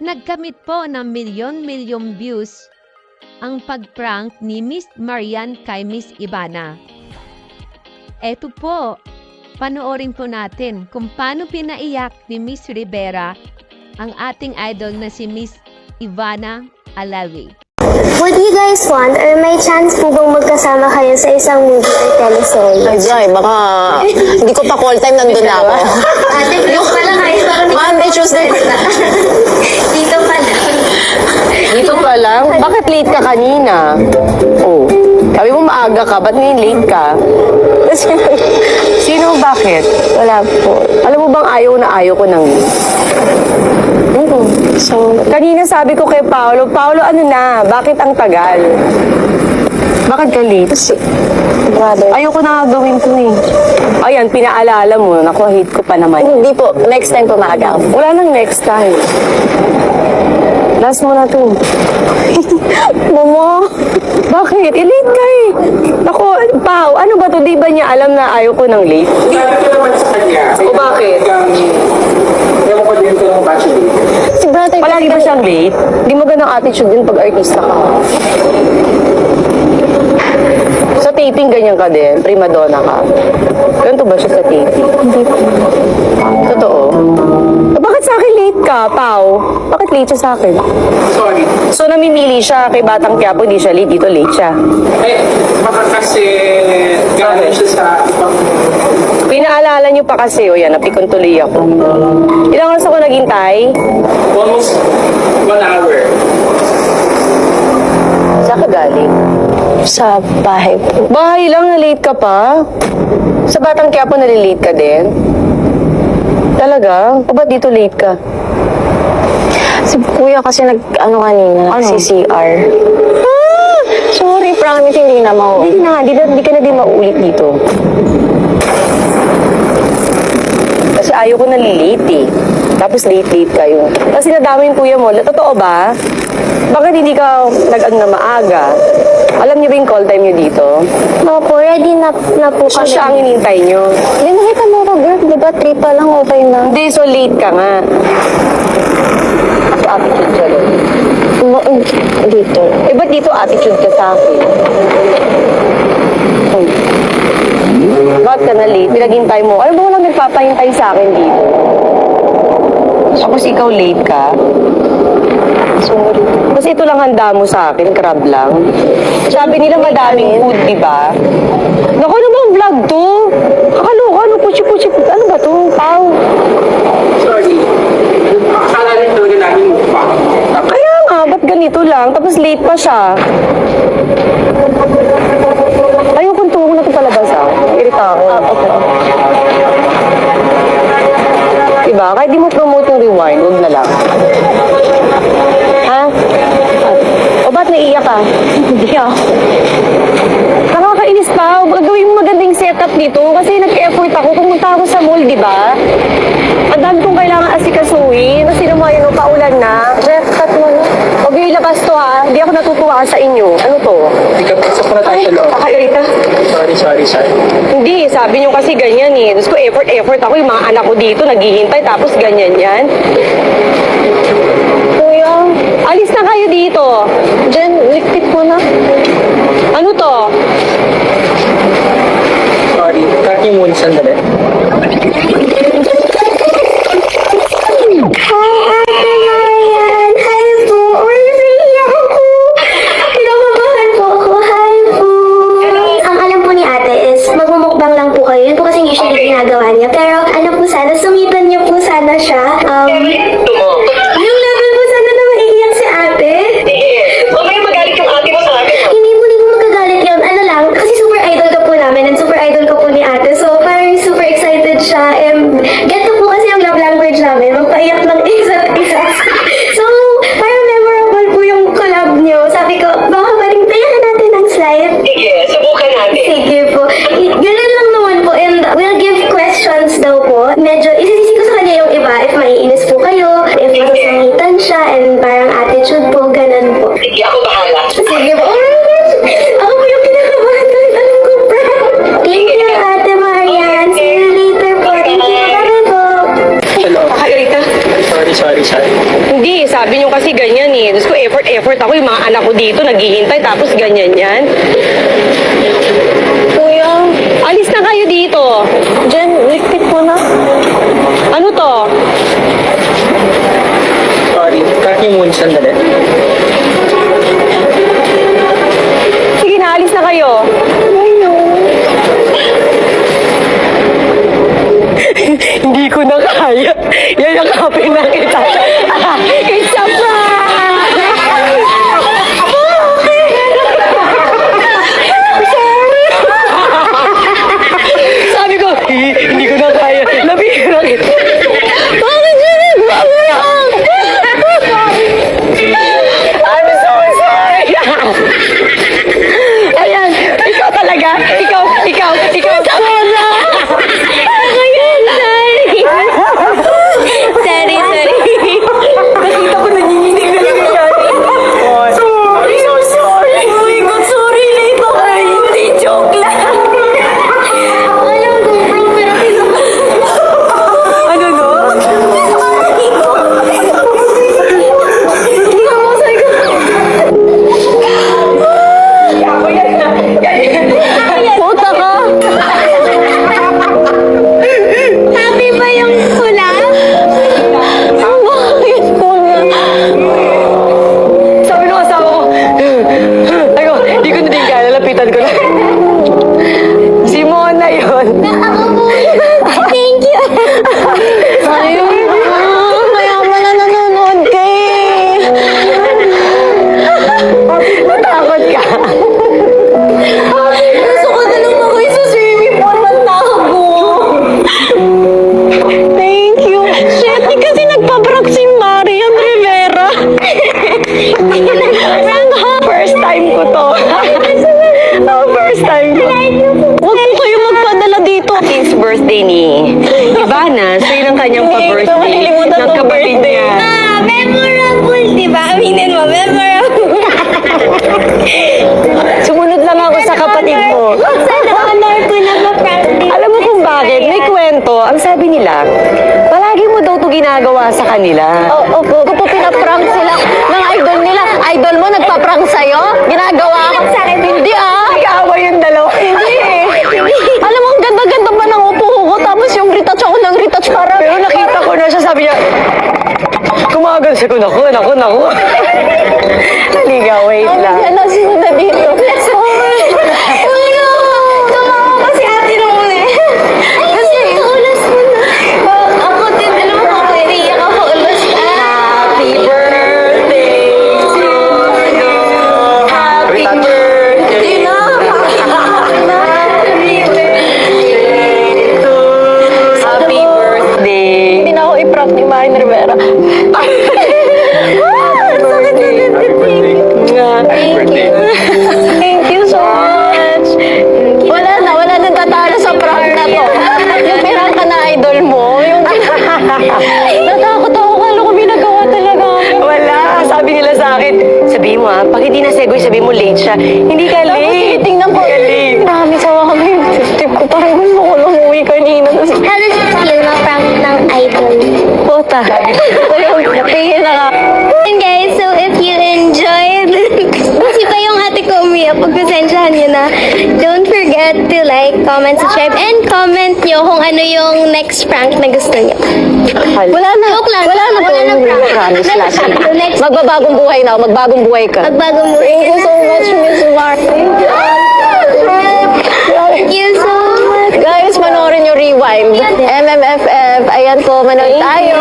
Nagkamit po ng milyon-milyong views ang pag-prank ni Miss Marian kay Miss Ivana. Eto po, panoorin po natin kung paano pinaiyak ni Miss Rivera ang ating idol na si Miss Ivana Alawi. Would you guys want or may chance po bang magkasama kayo sa isang movie or teleserye? Ay, Jai, baka hindi ko pa call time, nandun na ako. Ate, yung pala kayo. Monday, Tuesday. Dito pala. Dito pa lang? Bakit late ka kanina? Oh. Sabi mo maaga ka, ba't ngayon late ka? Sino bakit? Wala po. Alam mo bang ayaw na ayaw ko ng Oo. So, kanina sabi ko kay Paolo, Paolo ano na, bakit ang tagal? Bakit ka late? Kasi, brother. Ayoko na nga gawin ko eh. Ayan, pinaalala mo, naku, hate ko pa naman. Hindi po, next time po maaga. Wala nang next time. Last mo na to. Mama, bakit? I-late ka eh. Ako, Pao, ano ba to? Di ba niya alam na ayaw ko ng late? Sabi ko naman sa kanya. O bakit? Ewan ko din ko ng bachelor. Brother, Palagi ba siyang late? Di mo ganang attitude yun pag artista ka. Sa taping, ganyan ka din. Prima donna ka. Ganito ba siya sa taping? Hindi po. Totoo? Eh, bakit sa akin late ka, Pao? Bakit late siya sa akin? Sorry. So, namimili siya kay Batang Quiapo, di siya late. Dito late siya. Eh, baka kasi galing siya sa ibang... Pinaalala niyo pa kasi, o yan, napikon tuloy ako. Ilang Sa bahay po. Bahay lang, na-late ka pa? Sa Batang Quiapo, nalilate ka din? Talaga? O ba't dito late ka? Si kuya kasi nag, ano kanina, Ano? nag-CCR. Ah! Sorry, promise, hindi na mau. Hindi na, hindi, na, hindi ka na din maulit dito. Kasi ayaw ko nalilate eh. Tapos late-late kayo. Kasi nadami yung kuya mo. Totoo ba? Bakit hindi ka nag-ano na maaga? Alam niyo ba yung call time niyo dito? Opo, ready na, na po So kami. siya ang inintay niyo. Hindi nakita mo ko, girl. Di ba, three pa lang, okay na. Hindi, so late ka nga. So attitude ka lang. Ma- dito. Eh, ba't dito attitude ka sa akin? Hmm. Bakit ka na late? Pinaghintay mo. Alam mo walang nagpapahintay sa akin dito. Tapos ikaw late ka? Kasi ito lang handa mo sa akin, crab lang. Sabi nila madaming food, di ba? Naku, ano bang vlog to? Kakaloka, ano puchi-puchi, ano ba to? Pau. Sorry. Akala rin talaga namin mukha. Kaya nga, ba't ganito lang? Tapos late pa siya. Ayokong tuwag na ito palabas ah. Irita ako. Diba? Kahit di mo promote yung rewind, huwag na lang. Naiiyak ka? Hindi ako. Nakakainis pa. Gagawin mo magandang setup dito kasi nag-effort ako. Pumunta ako sa mall, di ba? Ang dami kong kailangan asikasuhin. Kasi naman yun, paulan na. Jeff, cut mo na. Huwag yung ilabas to ha. Hindi ako natutuwa sa inyo. Ano to? Ikaw, pasok ko na tayo sa loob. Kakairita. Sorry, sorry, sorry. Hindi, sabi niyo kasi ganyan eh. Gusto ko effort, effort ako. Yung mga anak ko dito, naghihintay, tapos ganyan yan. Kuya, alis na kayo dito. Effort, effort ako. Yung mga anak ko dito, naghihintay, tapos ganyan yan. Kuya, alis na kayo dito. Jen, likpit mo na. Ano to? Sorry, niyo muna sandali. Sige na, alis na kayo. Hindi ko na kaya. Yayakapin na kita. Yun ang kanyang pa-birthday ng kapatid niya. Ah, memorable, di ba? Aminin mo, memorable. Sumunod lang ako sa kapatid mo. Sana honor ko na ma-practice. Alam mo kung bakit? May kwento. Ang sabi nila, palagi mo daw to ginagawa sa kanila. Oo, oh, kung po pinaprank sila ng idol nila, idol mo nagpa-prank sa'yo? Ginagawa ko? Hindi ah. Nag-aaway yung dalawa. Hindi eh. Alam mo, ang ganda-ganda pa ng upo ko, tapos yung retouch ako ng retouch para. Pero nakita ko na siya, sabi niya, kumagal siya ko, naku, naku, naku. Segoy, sabi mo late siya. Hindi ka Tapos late. tinitingnan ko, Hindi ka late. Marami sawa kami. Tip ko parang gusto ko lang umuwi kanina. Tapos, it feel na prank ng idol? puta. Ayun, napigil na nga. And guys, so if you enjoyed, kasi pa yung umiyak, pagpasensyahan nyo na. Don't forget to like, comment, subscribe, and comment nyo kung ano yung next prank na gusto nyo. Wala na. Joke lang. Wala na. Wala na prank. Promise, last week. Magbabagong buhay na. Magbagong buhay ka. magbagong mo. Thank you so much, Miss Mar. Thank you so much. Guys, panoorin yung rewind. MMFF. Ayan po, manood tayo.